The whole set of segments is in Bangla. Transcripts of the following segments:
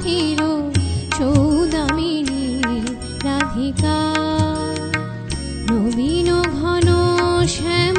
রাধিকাথিরো চৌদামিনী রাধিকা নবীন ঘন শ্যাম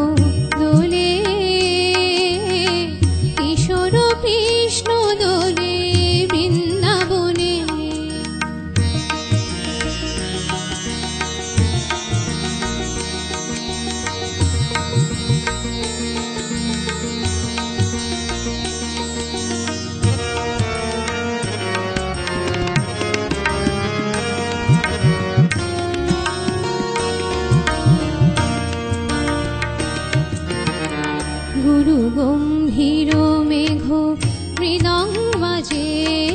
ृदं मजे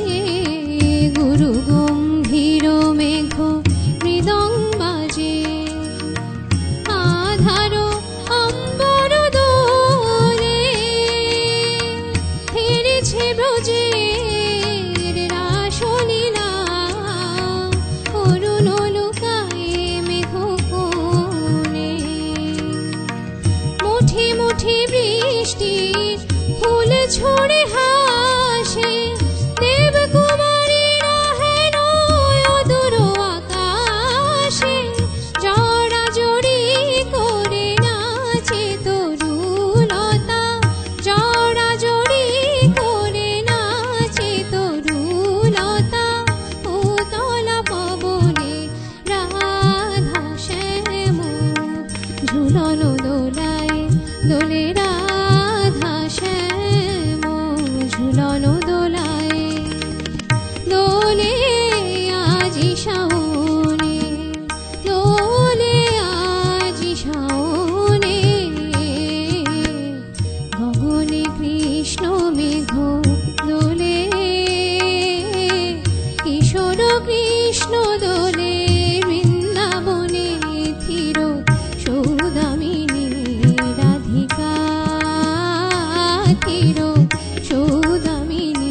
দোলে রাধা শ্যাম দোলায় দোলে আজি দোলে আজি কৃষ্ণ মেঘ দোলে কৃষ্ণ mí.